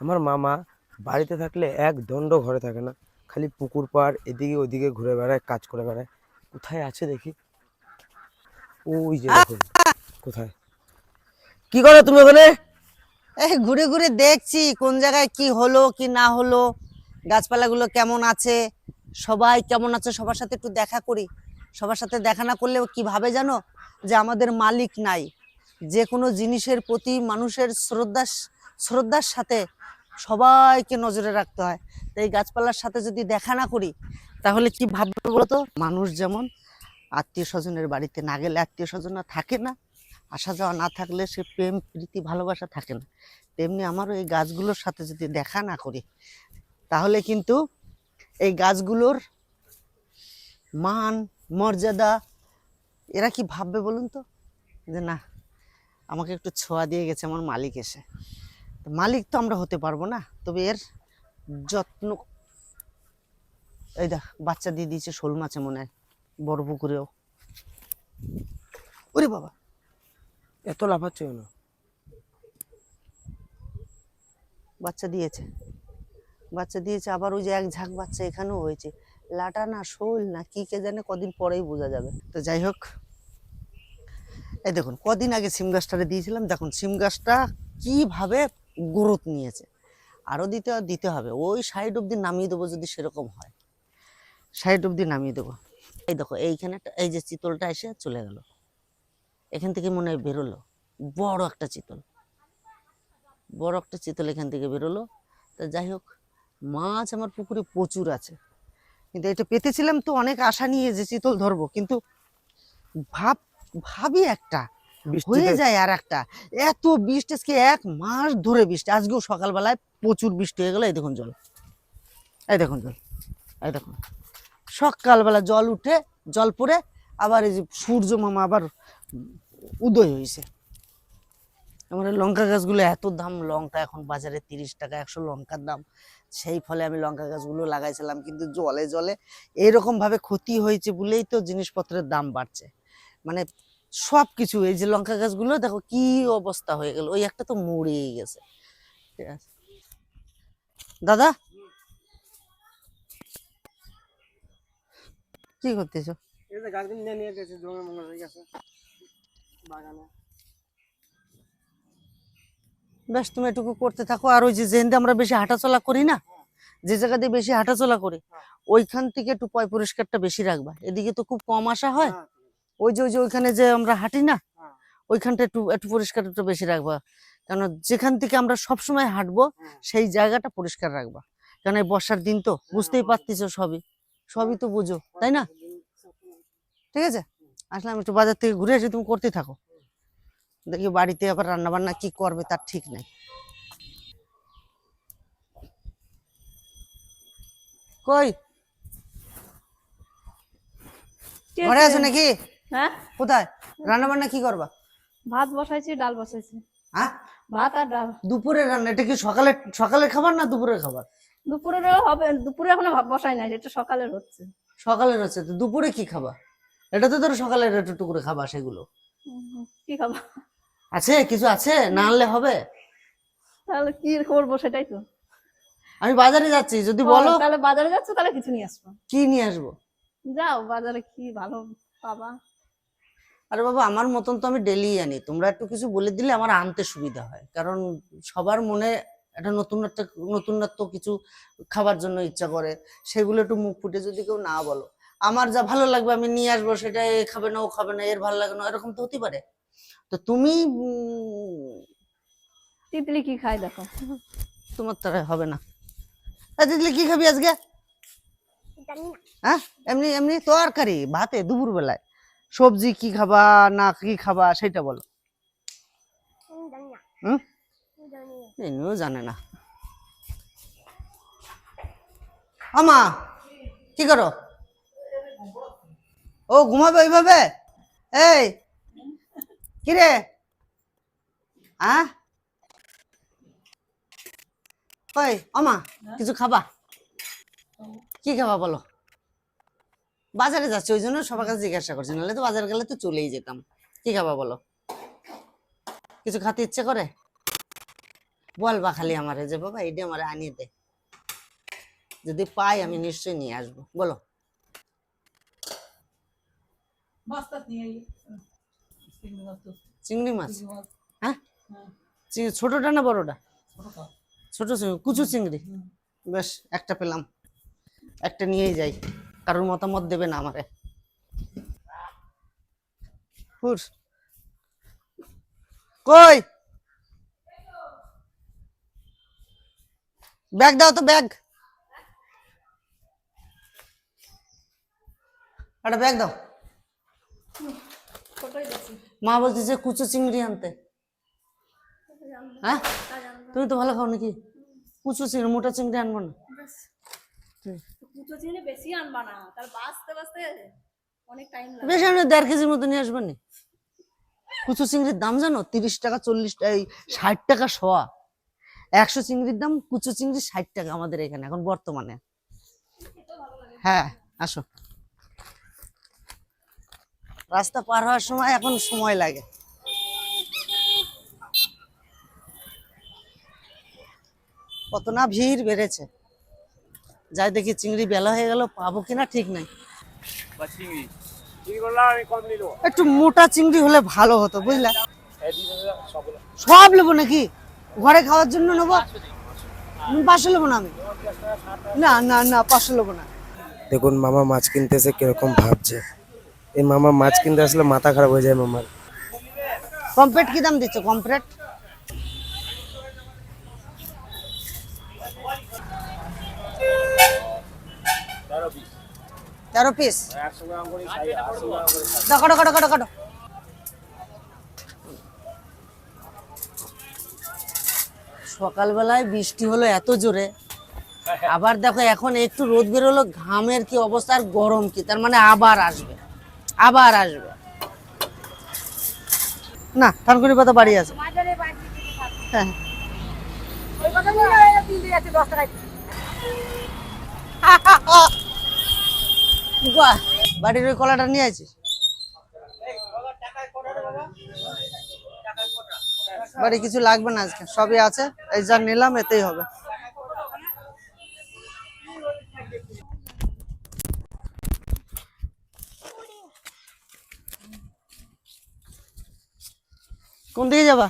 আমার মামা বাড়িতে থাকলে এক দণ্ড ঘরে থাকে না। খালি পুকুর পাড়, এদিকে ওদিকে ঘুরে বেড়ায়, কাজ করে বেড়ায়। কোথায় আছে দেখি? ওই যে কোথায়? কি করো তুমি ওখানে? ঘুরে ঘুরে দেখছি, কোন জায়গায় কি হলো, কি না হলো, গাছপালাগুলো কেমন আছে, সবাই কেমন আছে, সবার সাথে একটু দেখা করি। সবার সাথে দেখা না করলেও কি ভাবে জানো? যে আমাদের মালিক নাই। যে কোনো জিনিসের প্রতি মানুষের শ্রদ্ধা শ্রদ্ধার সাথে সবাইকে নজরে রাখতে হয়। এই গাছপালার সাথে যদি দেখা না করি, তাহলে কি ভাববে বলতো? মানুষ যেমন আত্মীয় স্বজনের বাড়িতে না গেলে আত্মীয় স্বজনরা থাকে না, আসা যাওয়া না থাকলে সে প্রেম, প্রীতি, ভালোবাসা থাকে না। তেমনি আমারও এই গাছগুলোর সাথে যদি দেখা না করি, তাহলে কিন্তু এই গাছগুলোর মান, মর্যাদা, এরা কি ভাববে বলুন তো? যে না, আমাকে একটু ছোঁয়া দিয়ে গেছে আমার মালিক এসে। মালিক তো আমরা হতে পারব না, তবে এর যত্ন এই দেখ, বাচ্চা দিয়ে দিয়েছে শোল মাছে মনে হয়, বড় পুকুরেও। ওরে বাবা, এত লাফাচ্ছে কেন? বাচ্চা দিয়েছে বাচ্চা দিয়েছে, আবার ওই যে এক ঝাঁক বাচ্চা এখানেও হয়েছে। লাটা না শোল না কি কে জানে কদিন পরেই বোঝা যাবে। তো যাই হোক, এই দেখুন, কদিন আগে সিম গাছটারে দিয়েছিলাম, দেখুন, সিম গাছটা কীভাবে গ্রোথ নিয়েছে। আরও দিতে দিতে হবে। ওই সাইড অবধি নামিয়ে দেবো যদি সেরকম হয়। সাইড অবধি নামিয়ে দেবো। এই দেখো, এইখানে এই যে চিতলটা এসে চলে গেল। এখান থেকে মনে হয় বেরোলো। বড় একটা চিতল। বড় একটা চিতল এখান থেকে বেরোলো। তা যাই হোক, মাছ আমার পুকুরে প্রচুর আছে। কিন্তু এটা পেতেছিলাম তো অনেক আশা নিয়ে যে চিতল ধরবো। কিন্তু ভাব ভাবি একটা। হয়ে যায় আর একটা এত বৃষ্টি আজকে এক মাস ধরে বৃষ্টি। আজকেও সকালবেলায় প্রচুর বৃষ্টি হয়ে গেল। এই দেখুন জল। এই দেখুন জল। এই দেখুন। সকালবেলা জল উঠে জল পড়ে আবার এই যে সূর্য মামা আবার উদয় হয়েছে। আমার লঙ্কা গাছগুলো এত দাম। লঙ্কা এখন বাজারে তিরিশ টাকা একশো লঙ্কার দাম। সেই ফলে আমি লঙ্কা গাছগুলো লাগাইছিলাম কিন্তু জলে জলে এরকম ভাবে ক্ষতি হয়েছে বলেই তো জিনিসপত্রের দাম বাড়ছে। মানে সব কিছু এই যে লঙ্কা গাছগুলো দেখো কি অবস্থা হয়ে গেল। ওই একটা তো মরেই গেছে। দাদা? কি করতেছো? হয়ে বেশ তুমি এটুকু করতে থাকো। আর ওই যে দিয়ে আমরা বেশি হাঁটাচলা করি না যে জায়গা দিয়ে বেশি হাঁটাচলা করি ওইখান থেকে একটু পয় পরিষ্কারটা বেশি রাখবা। এদিকে তো খুব কম আসা হয় ওই যে ওই যে ওইখানে যে আমরা হাঁটি না হ্যাঁ। ওইখানটা একটু একটু পরিষ্কার একটু বেশি রাখবা। কেন যেখান থেকে আমরা সব সময় হাঁটবো সেই জায়গাটা পরিষ্কার রাখবা। কারণ এই বর্ষার দিন তো বুঝতেই পারতেছো সবই। সবই তো বুঝো তাই না? ঠিক আছে? আসলে আমি একটু বাজার থেকে ঘুরে এসে তুমি করতে থাকো। দেখি বাড়িতে আবার রান্না বান্না কি করবে তার ঠিক নাই। কই? ঘরে? আছো নাকি? হ্যাঁ? কোথায়? রান্না বান্না কি করবা? ভাত বসাইছি ডাল বসাইছি। হ্যাঁ? ভাত আর ডাল। দুপুরে রান্না এটা কি সকালে সকালের খাবার না দুপুরের খাবার? দুপুরেরও হবে দুপুরে এখনও ভাত বসাই নাই এটা সকালের হচ্ছে। সকালের হচ্ছে তো দুপুরে কি খাবা? এটা তো ধরো সকালের একটু একটু করে খাবা সেগুলো। কি খাব? আছে? কিছু আছে? না আনলে হবে? তাহলে কি করব সেটাই তো। আমি বাজারে যাচ্ছি যদি বলো। তাহলে বাজারে যাচ্ছ তাহলে কিছু নিয়ে আসব। কি নিয়ে আসব? যাও বাজারে কি ভালো পাবা। আরে বাবা আমার মতন তো আমি ডেলি আনি। তোমরা একটু কিছু বলে দিলে আমার আনতে সুবিধা হয়। কারণ সবার মনে একটা নতুন একটা নতুনত্ব কিছু খাবার জন্য ইচ্ছা করে সেগুলো একটু মুখ ফুটে যদি কেউ না বলো। আমার যা ভালো লাগবে আমি নিয়ে আসব সেটা এ খাবে না ও খাবে না এর ভালো লাগে না এরকম তো হতে পারে। তো তুমি তিতলি কি খাই দেখো। তোমার তারা হবে না। দিদি কি খাবি আজকে? হ্যাঁ এমনি এমনি তরকারি ভাতে দুপুর বেলায় সবজি কি খাবা না কি খাবা সেটা বলো। হুম? জানে না। আমা কি করো? ও ঘুমাবে ওইভাবে এই কিরে? আ? কই আমা কিছু খাবা? কি খাবা বলো? বাজারে যাচ্ছি ওই জন্য সবার কাছে জিজ্ঞাসা করছি নাহলে তো বাজারে গেলে তো চলেই যেতাম। কি খাবা বলো? কিছু খাতে ইচ্ছে করে? বল বলবা খালি আমারে যে বাবা এটা আমার আনিয়ে দে। যদি পাই আমি নিশ্চয়ই নিয়ে আসব। বলো। চিংড়ি মাছ হ্যাঁ? হ্যাঁ, ছোটটা না বড়টা। ছোট কুচু চিংড়ি। বেশ একটা পেলাম। একটা নিয়েই যাই। কারোর মতামত দেবে না আমারে। কই? ব্যাগ দাও তো ব্যাগ। একটা ব্যাগ দাও। মা বলতেছে কুচো চিংড়ি আনতে। হ্যাঁ? তুমি তো ভালো খাও নাকি? কুচো চিংড়ি মোটা চিংড়ি আনব না? কুচো চিংড়ি বেশি আনবা না। তার বাঁচতে বাঁচতে অনেক টাইম লাগে বেশি আমি দেড় কেজির মতো নিয়ে আসবেন কুচো চিংড়ির দাম জানো? তিরিশ টাকা, চল্লিশ টাকা ষাট টাকা শোয়া একশো চিংড়ির দাম, কুচো চিংড়ি ষাট টাকা আমাদের এখানে, এখন বর্তমানে। হ্যাঁ আসো। রাস্তা পার হওয়ার সময় এখন সময় লাগে। কত না ভিড় বেড়েছে। যাই দেখি চিংড়ি বেলা হয়ে গেল পাবো কিনা ঠিক নাই। একটু মোটা চিংড়ি হলে ভালো হতো বুঝলা? সব নেব নাকি? ঘরে খাওয়ার জন্য নেব? পাঁচশো নেব না আমি? না না না পাঁচশো নেব না। দেখুন মামা মাছ কিনতে এসে কীরকম ভাবছে। এই মামা মাছ কিনতে আসলে মাথা খারাপ হয়ে যায় মামার। কমপ্লেট কি দাম দিচ্ছে? কমপ্লেট তেরো পিস কাটো কাটো কাটো কাটো। সকালবেলায় বৃষ্টি হলো এত জোরে। আবার দেখো এখন একটু রোদ বেরোলো ঘামের কি অবস্থা আর গরম কি তার মানে আবার আসবে। আবার আসবে। না থানকুনি পাতা বাড়ি আছে। হ্যাঁ। বাড়ির ওই কলাটা নিয়ে আছিস বাড়ি কিছু লাগবে না আজকে, সবই আছে, এই যা নিলাম, এতেই হবে। কোন দিকে যাবা?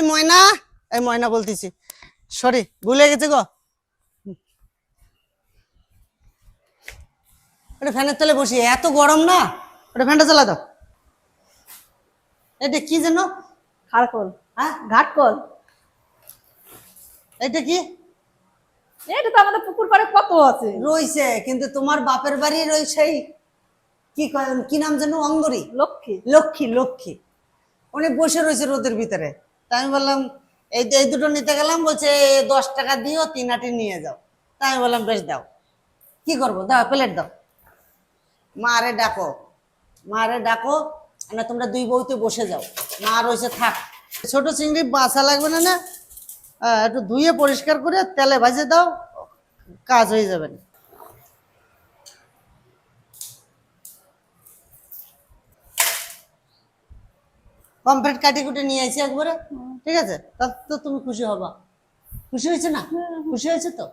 কই ময়না এই ময়না বলতেছি। সরি ভুলে গেছে গো। ওটা ফ্যানের তলে বসি এত গরম না? ওটা ফ্যানটা চালা দাও। এটা কি যেন? খারকল। হ্যাঁ ঘাটকল। এটা কি? এটা তো আমাদের পুকুর পাড়ে কত আছে। রইছে কিন্তু তোমার বাপের বাড়ি ওই সেই কি কয় কি নাম যেন? অঙ্গরি। লক্ষ্মী। লক্ষ্মী লক্ষ্মী। উনি বসে রয়েছে রোদের ভিতরে। তাই আমি বললাম, এই এই দুটো নিতে গেলাম, বলছে, দশ টাকা দিও, তিন আটি নিয়ে যাও। তা আমি বললাম, বেশ, দাও। কি করব? দাও, প্লেট দাও। মারে ডাকো। মারে ডাকো। না, তোমরা দুই বউতে বসে যাও। মা রয়েছে, থাক। ছোট চিংড়ি বাসা লাগবে না না? একটু ধুয়ে পরিষ্কার করে, তেলে ভাজে দাও, কাজ হয়ে যাবে। না কমপ্লিট কাটি কুটে নিয়ে আসি একবারে। ঠিক আছে? তাতে তো তুমি খুশি হবা। খুশি হয়েছে না? খুশি হয়েছে তো?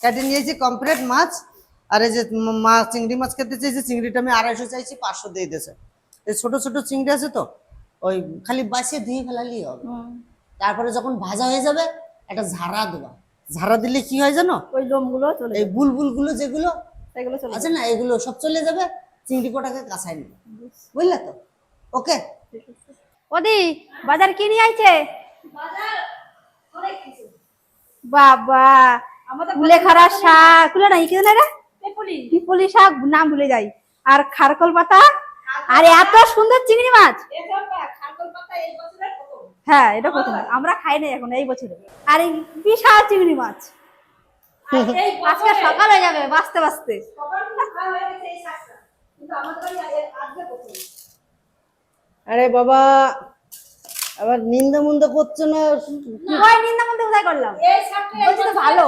কাটি নিয়েছি কমপ্লিট মাছ। আর এই যে ম- মাছ চিংড়ি মাছ খেতে চাইছে চিংড়িটা আমি আড়াইশো চাইছি পাঁচশো দিয়ে দিয়েছে। এই ছোট ছোট চিংড়ি আছে তো ওই খালি বাসিয়ে ধুয়ে ফেলালেই হবে। তারপরে যখন ভাজা হয়ে যাবে একটা ঝাড়া দেবা। ঝাড়া দিলে কি হয় জানো? ওই লোমগুলো চলে এই বুলবুলগুলো যেগুলো সেগুলো চলে আছে না? এগুলো সব চলে যাবে চিংড়ি কোটাকে কাঁচাই নেবে। বুঝলে তো? ওকে ওদি বাজার কি নিয়ে আইছে? বাবা কুলেখাড়া শাক। কুলে নাই কি রে পিপলি। শাক নাম ভুলে যাই। আর খারকল পাতা? আর এত সুন্দর চিংড়ি মাছ। হ্যাঁ এটা প্রথম। আমরা খাই নাই এখন এই বছরে। আর এই বিশাল চিংড়ি মাছ। আজকে সকাল হয়ে যাবে বাঁচতে বাঁচতে। আরে বাবা আবার নিন্দা মুন্দা করছ না? হয় নিন্দা মন্দ কোথায় করলাম? বলছি তো ভালো।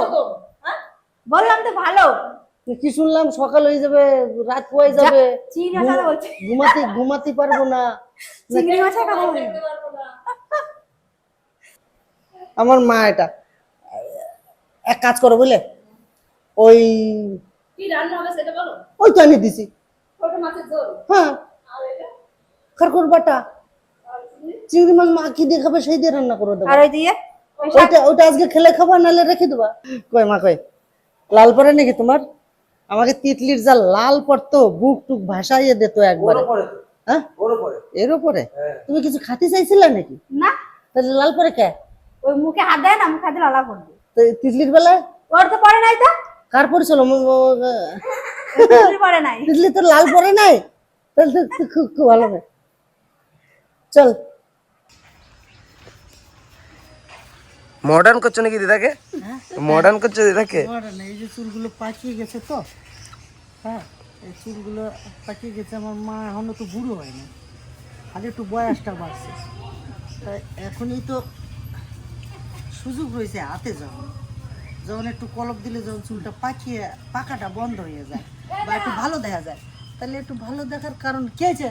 হ্যাঁ? বললাম তো ভালো। কি শুনলাম? সকাল হয়ে যাবে রাত হয়ে যাবে। ঘুমাতে ঘুমাতে পারব না। চিংড়ি কথা বলি আমার মা এটা। এক কাজ করো বুঝলে? ওই কি রান্না হবে সেটা বলো। ওই তো আমি দিছি। ছোট মাছের ঝোল? হ্যাঁ। বাটা। চিংড়ি মাছ মা কি দিয়ে খাবে সেই দিয়ে রান্না করে দেবো। আর ওই দিয়ে? ওইটা ওইটা আজকে খেলে খাবা নাহলে রেখে দেবা। কই মা কই? লাল পরে নাকি তোমার? আমাকে তিতলির যা লাল পড়তো বুক টুক ভাসাইয়ে দিত একবারে। হ্যাঁ? এর উপরে তুমি কিছু খাতে চাইছিলে নাকি? না। তাহলে লাল পরে কে? ওই মুখে হাত দেয় না মুখে হাতে লালা করবে তো তিতলির বেলা? ওর তো পরে নাই তো। কার পড়েছিল তিতলির পরে নাই। তিতলি তো লাল পরে নাই। তাহলে খুব খুব ভালো হবে চল। মডার্ন করছ নাকি দিদাকে? মডার্ন করছ দিদাকে? এই যে চুলগুলো পাকিয়ে গেছে তো। হ্যাঁ এই চুলগুলো পাকিয়ে গেছে আমার মা এখনও তো বুড়ো হয় না আগে একটু বয়সটা বাড়ছে। তাই এখনই তো সুযোগ রয়েছে হাতে যখন। যখন একটু কলপ দিলে যখন চুলটা পাকিয়ে পাকাটা বন্ধ হয়ে যায় বা একটু ভালো দেখা যায়। তাহলে একটু ভালো দেখার কারণ কি আছে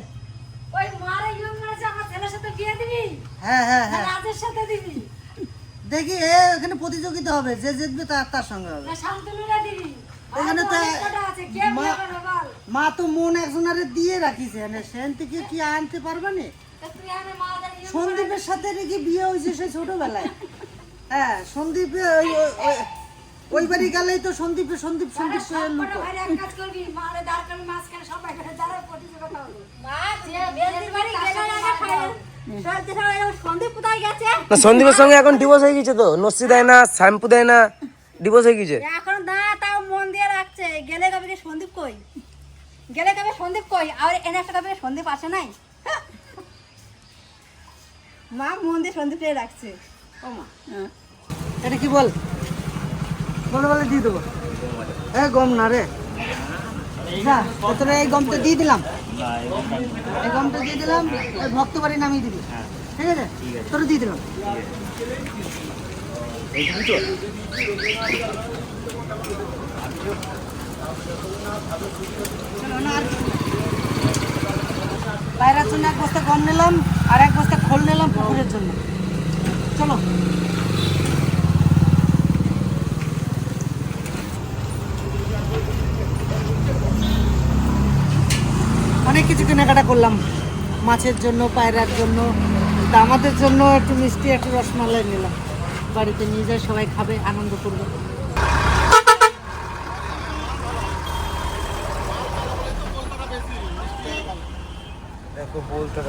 ওই মারা ইয়ং আছে আমার ছেলের সাথে বিয়ে দিবি? হ্যাঁ হ্যাঁ হ্যাঁ। রাজের সাথে দিবি। দেখি এ, এখানে প্রতিযোগিতা হবে যে জিতবে তার তার সঙ্গে হবে। না শান্তনুরা দিবি। এখানে তো মা- তো মন একজনারে দিয়ে রাখিছে মানে সেখান থেকে কি আনতে পারবে না? দাঁড়িয়ে সন্দীপের সাথে নাকি বিয়ে হয়েছে সে ছোটবেলায়? হ্যাঁ সন্দীপে ওই বাড়ি গেলেই তো সন্দীপে সন্দীপ সন্দীপ করে লুকো এক কাজ করবি মারে দাঁড় করবি মাঝখানে সবাই দাঁড়ায় প্রতিযোগিতা হবে। হয় সন্দীপ না সন্দীপের সঙ্গে এখন ডিভোর্স হয়ে গেছে তো। নস্যি দেয় না শ্যাম্পু দেয় না ডিভোর্স হয়ে গেছে। এখন না তাও মন দিয়ে রাখছে। গেলে কবে কি সন্দীপ কই? গেলে কবে সন্দীপ কই? আর এনে একটা কবে সন্দীপ আসে নাই? মা মন দিয়ে সন্দীপ পেয়ে রাখছে? ও মা। এটা কি বল? বলে বলে দিয়ে দেবো। এ গম না রে। যা তোরা এই গমটা দিয়ে দিলাম। এই গমটা দিয়ে দিলাম ভক্ত বাড়ি নামিয়ে দিবি। ঠিক আছে? তোরা দিয়ে দিলাম। কিছু জন্য এক বস্তা গম নিলাম আর এক বস্তা খোল নিলাম পুকুরের জন্য। চলো। কিছু কেনাকাটা করলাম। মাছের জন্য, পায়রার জন্য আমাদের জন্য একটু মিষ্টি, একটু রসমালাই নিলাম। বাড়িতে নিয়ে যায়, সবাই খাবে, আনন্দ করবে। দেখো বলতে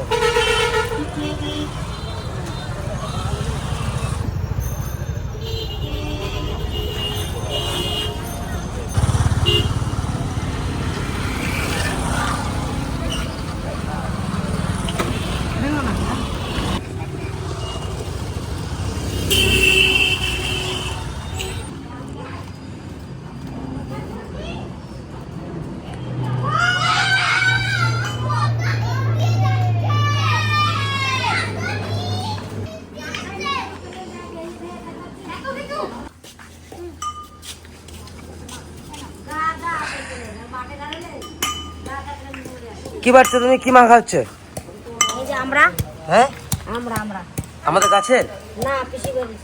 কি বাড়ছে তুমি? কি মা খাচ্ছ? এই যে আমরা। হ্যাঁ? আমরা আমরা। আমাদের কাছে না পিসি বাড়ি।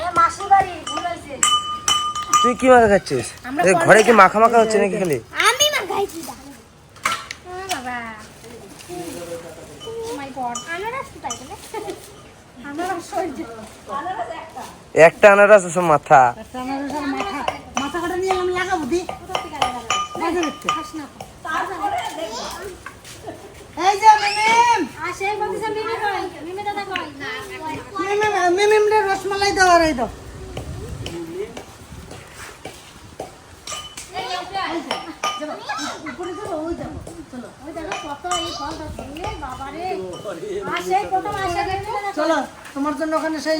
এ মাসি বাড়ি ভুল হয়েছে। তুই কি মাখা খাচ্ছিস? আমরা ঘরে কি মাখা মাখা হচ্ছে নাকি খালি? আমি বাবা। একটা একটা আনারস আছে মাথা। একটা মাথা মাথা কাটা নিয়ে আমি লাগাবো দি মজা দেখতে তারপরে এই যে মিমিম আর সেই বলতেছে মিমি কই মিমি দাদা কই মিমিম মিমিম রে রসমালাই দাও। আর দাও চলো। তোমার জন্য ওখানে সেই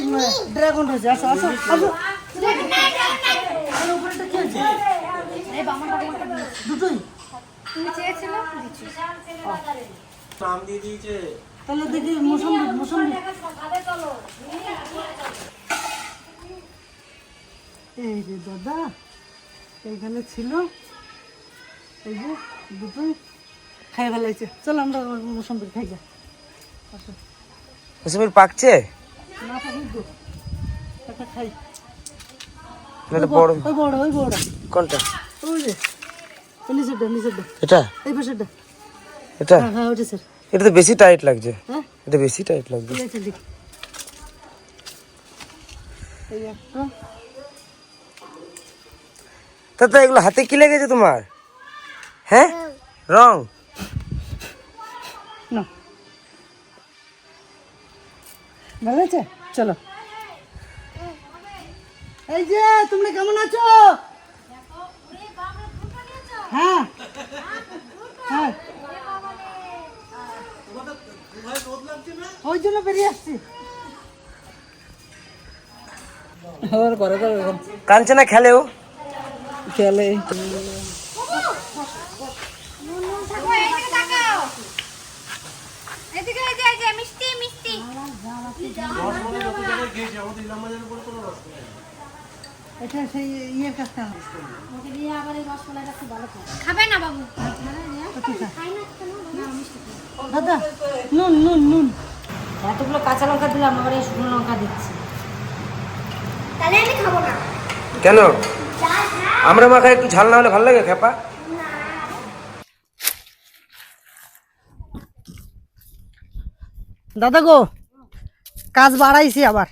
ড্রাগন রয়েছে। আসো আসো আসো। দুটোই? তুমি চেয়েছিল দিয়ে দিয়েছে। তাহলে দেখি মোসম্বি মোসম্বি এই যে দাদা এইখানে ছিল। এই যে দুটোই খাই ফেলাইছে চল আমরা মোসম্বি খাই যা। আসো। মৌসুমির পাকছে? না একটা খাই। বড় ওই বড় ওই বড়। কোনটা? ওই যে নিচেরটা নিচেরটা। এটা? এই পাশেরটা। এটা? হ্যাঁ হ্যাঁ ওটা স্যার। এটা তো বেশি টাইট লাগছে। হ্যাঁ। এটা বেশি টাইট লাগছে। ঠিক আছে দিক। এই একটা। তা এগুলো হাতে কি লেগেছে তোমার? হ্যাঁ? রং? না। ভালো আছে চলো। এই যে তোমরা কেমন আছো? হ্যাঁ। হ্যাঁ। ওই জন্য বেরিয়ে আসছি। কাঞ্চে না খেলেও? খেলে। খাবে না বাবু। দাদা নুন নুন নুন। এতগুলো কাঁচা লঙ্কা দিলাম আবার এই শুকনো লঙ্কা দিচ্ছি। তাহলে আমি খাব না। কেন? আমরা মাখা একটু ঝাল না হলে ভালো লাগে খেপা। দাদা গো কাজ বাড়াইছি আবার।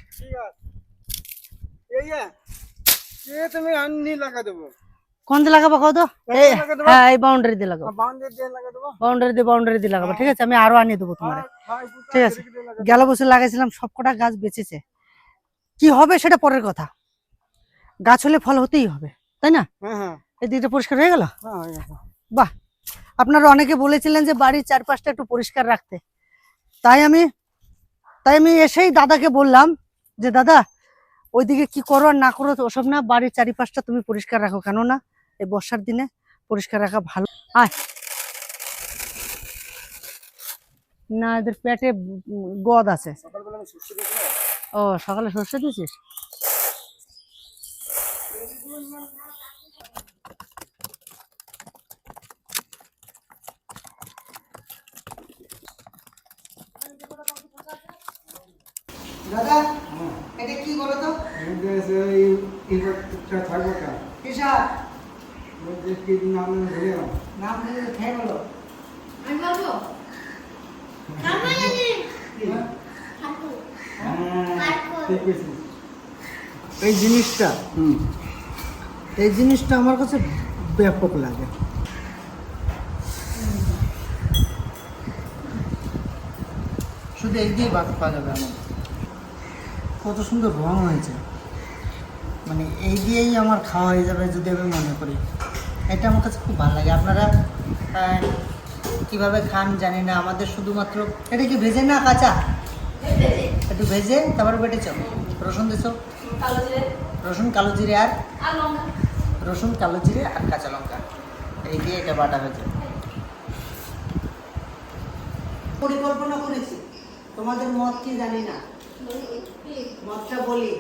এই তুমি আননি লাগা দেবো। কোন দিয়ে লাগাবো কত হ্যাঁ এই বাউন্ডারি দিয়ে লাগাবো। বাউন্ডারি দিয়ে বাউন্ডারি দিয়ে লাগাবো ঠিক আছে? আমি আরও আনিয়ে দেবো তোমার। ঠিক আছে। গেল বছর লাগাইছিলাম সবকটা গাছ বেঁচেছে। কি হবে সেটা পরের কথা। গাছ হলে ফল হতেই হবে তাই না? হ্যাঁ হ্যাঁ। এই দিকটা পরিষ্কার হয়ে গেল? হ্যাঁ হয়ে। বাহ! আপনারা অনেকে বলেছিলেন যে বাড়ির চারপাশটা একটু পরিষ্কার রাখতে। তাই আমি তাই আমি এসেই দাদাকে বললাম যে দাদা ওইদিকে কি করো আর না করো ওসব না বাড়ির চারিপাশটা তুমি পরিষ্কার রাখো কেননা এই বর্ষার দিনে পরিষ্কার রাখা ভালো। আয়। না এদের পেটে গদ আছে। ও সকালে সর্ষে দিয়েছিস? দাদা এটা কি বলো তো? এই এই করতে থাকব কি নাম ভুলে গেলাম নাম দিয়ে খেয়ে বলো আমি বলব হ্যাঁ? ঠিক এই জিনিসটা হুম। এই জিনিসটা আমার কাছে ব্যাপক লাগে। শুধু এই দিয়ে বাদ পাওয়া যাবে আমার। কত সুন্দর রং হয়েছে। মানে এই দিয়েই আমার খাওয়া হয়ে যাবে যদি আমি মনে করি। এটা আমার কাছে খুব ভালো লাগে। আপনারা কীভাবে খান জানি না। আমাদের শুধুমাত্র এটা কি ভেজে না কাঁচা? একটু ভেজে তারপরে বেটেছ রসুন দিছ? রসুন, কালো জিরে আর রসুন, কালো জিরে আর কাঁচা লঙ্কা। এই দিয়ে এটা বাটা হয়েছে পরিকল্পনা করেছি। তোমাদের মত কি জানি না। মতটা বলি।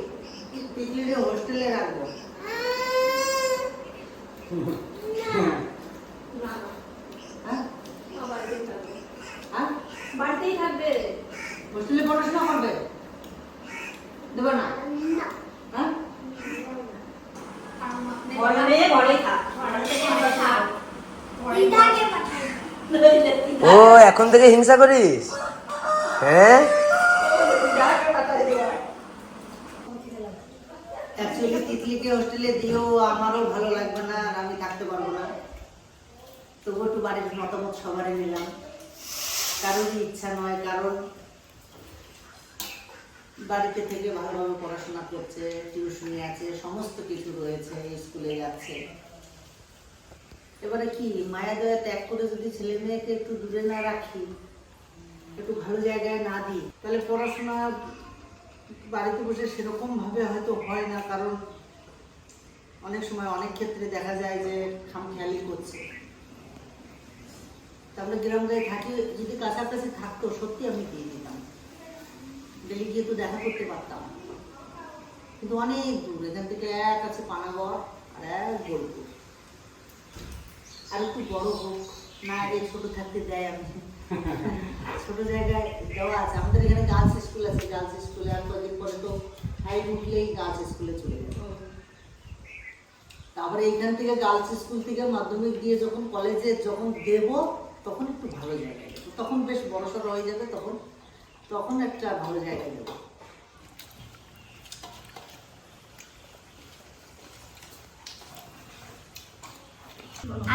হোস্টেলে রাখব? বাড়িতেই থাকবে। হোস্টেলে পড়াশোনা করবে? দেবো না? হ্যাঁ? ও এখন থেকে হিংসা করিস? হ্যাঁ? অ্যাকচুয়ালি তিতলিকে হোস্টেলে দিয়েও আমারও ভালো লাগবে না আর আমি তবু একটু বাড়ির মতামত সবারই নিলাম। কারোরই ইচ্ছা নয়, কারণ বাড়িতে থেকে ভালোভাবে পড়াশোনা করছে টিউশনি আছে, সমস্ত কিছু রয়েছে, স্কুলে যাচ্ছে। এবারে কি, মায়া দয়া ত্যাগ করে যদি ছেলে মেয়েকে একটু দূরে না রাখি, একটু ভালো জায়গায় না দিই, তাহলে পড়াশোনা বাড়িতে বসে সেরকম ভাবে হয়তো হয় না, কারণ অনেক সময় অনেক ক্ষেত্রে দেখা যায় যে খামখেয়ালি করছে। তাহলে গ্রাম গায়ে থাকি যদি কাছাকাছি থাকতো, সত্যি আমি দিয়ে দিতাম। ডেলি গিয়ে তো দেখা করতে পারতাম। কিন্তু অনেক দূর, এখান থেকে এক আছে পানাগড় আর এক বোলপুর। আর একটু বড় হোক, না এই ছোট থাকতে দেয় আমি। ছোট জায়গায় দেওয়া আছে। আমাদের এখানে গার্লস স্কুল আছে গার্লস স্কুলে আর কদিন পরে তো হাইট উঠলেই গার্লস স্কুলে চলে যাবে তারপরে এইখান থেকে গার্লস স্কুল থেকে মাধ্যমিক দিয়ে যখন কলেজে যখন দেব তখন একটু ভালো জায়গায় দেবো তখন বেশ বড় সড়ো হয়ে যাবে তখন। তখন একটা ভালো জায়গায় দেবো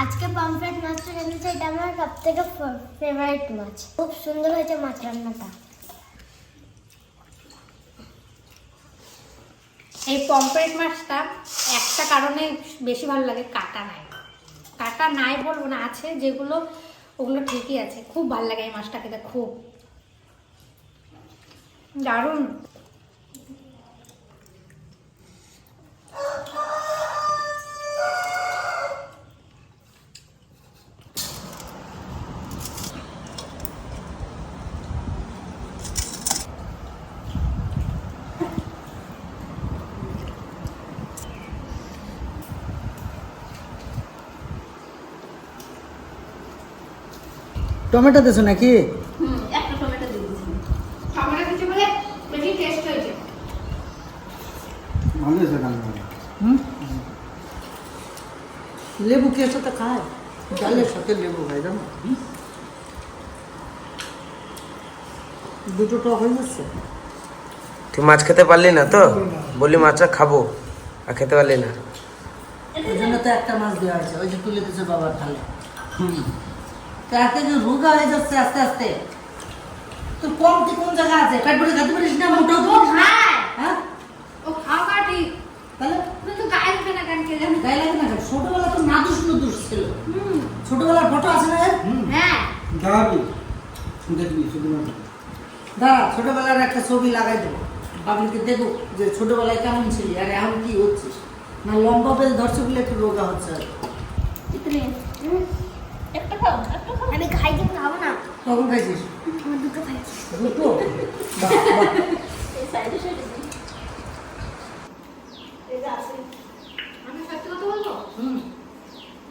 আজকে পমফ্রেট মাছটা রেঁধেছে এটা আমার সব থেকে ফেভারিট মাছ। খুব সুন্দর হয়েছে মাছ রান্নাটা। এই পম্পলেট মাছটা একটা কারণে বেশি ভালো লাগে কাটা নাই। কাটা নাই বলব না আছে যেগুলো ওগুলো ঠিকই আছে। খুব ভালো লাগে এই মাছটা খেতে খুব। দারুণ টমেটো দেছো নাকি একটা টমেটো দিয়ে দিচ্ছি টমেটো দিচ্ছি বলে বেশি টেস্ট হয়েছে ভালো হয়েছে। রান্না হুম? লেবু কে সাথে খায়? ডালের সাথে লেবু খায় জানো? দুটো টক হয়ে যাচ্ছে। তুই মাছ খেতে পারলি না তো? বললি মাছটা খাব আর খেতে পারলি না। ওই জন্য তো একটা মাছ দেওয়া হয়েছে। ওই যে তুলে দিচ্ছে বাবার থালে তো যে রোগা হয়ে যাচ্ছে আস্তে আস্তে। তোর কোন জায়গা আছে? পেট ভরে খেতে পারিস না তো হ্যাঁ হ্যাঁ? ও খাওয়া ঠিক তাহলে গায়ে উঠে না কেন কে জানে? গায়ে লাগে না কেন? ছোটবেলা তো নাদুস নুদুস ছিল। ছোটবেলার ফটো আছে না? হ্যাঁ। দাঁড়াবি দেখবি শুধুমাত্র দাঁড়া ছোটবেলার একটা ছবি লাগাই দেবো। বাবুকে দেখো যে ছোটবেলায় কেমন ছিলি আর এখন কি হচ্ছিস? না লম্বা বেল ধরছে বলে একটু রোগা হচ্ছে আর কি। একটা খাও একটা খাও। আমি খাই কিন্তু খাব না। কখন খাইছিস? আমার দুটো খাইছি। দুটো? বাহ, বাহ। আমি সত্যি কথা বলব? হুম।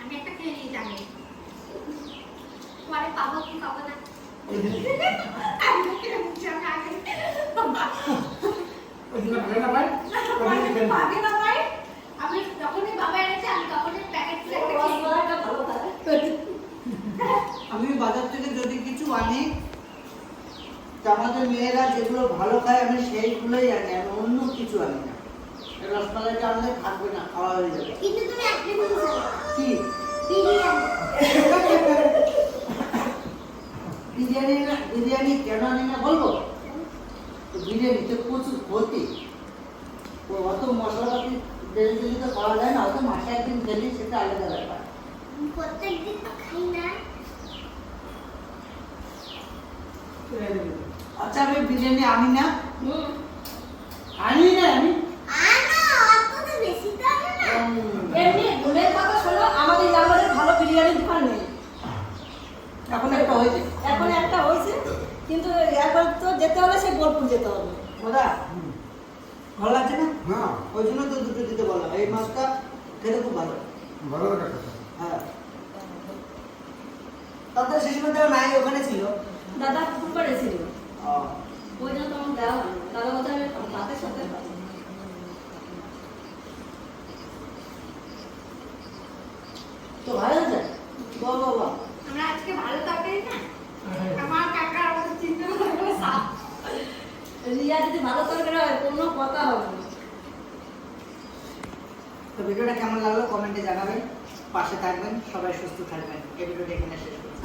আমি একটা খেয়ে নিই জানি পরে পাবো কি পাবো না। আমি যখনই বাবা এনেছে আমি তখনই প্যাকেট খুলে একটা খেয়ে নিই। আমি বাজার থেকে যদি কিছু আনি আমাদের মেয়েরা যেগুলো ভালো খায় আমি সেইগুলোই আনি আমি অন্য কিছু আনি না। রসমালাইটা আমাদের থাকবে না খাওয়া হয়ে যাবে। কিন্তু তুমি একটা জিনিস কি? বিরিয়ানি। না বিরিয়ানি কেন আনি না বলব? বিরিয়ানিতে প্রচুর ক্ষতি। অত মশলাপাতি ডেলি ডেলি তো খাওয়া যায় না অত মাসে একদিন খেলি সেটা আলাদা ব্যাপার। প্রত্যেকদিন তো খাই না। আচ্ছা আমি বিরিয়ানি আনি না। আনি না আমি। আনো অত তো বেশি তো আনো না। উম, এমনি গুণের কথা শোনো আমাদের গ্রামের ভালো বিরিয়ানির দোকান নেই। এখন একটা হয়েছে। এখন একটা হয়েছে কিন্তু একবার তো যেতে হলে সেই বোলপুর যেতে হবে। দাদা ভালো লাগছে না? হ্যাঁ। ওই জন্য তো দুটো দিতে বলা এই মাছটা খেতে খুব ভালো। ভালো হ্যাঁ। তাদের শেষ মধ্যে নাই ওখানে ছিল। দাদা পুকুর পাড়ে ছিল ও, ওই জন্য তখন দেওয়া দাদা বলতে আমি ভাতের সাথে খাব। তো ভালো আছে? বাহ বাহ বাহ আমরা আজকে ভালো তরকারি না আমার কাকা আমাদের চিন্তা করে সাপ রিয়া যদি ভালো তরকারি হয় কোনো কথা হবে না। তো ভিডিওটা কেমন লাগল? কমেন্টে জানাবেন পাশে থাকবেন সবাই সুস্থ থাকবেন। এই ভিডিওটা এখানে শেষ করছি।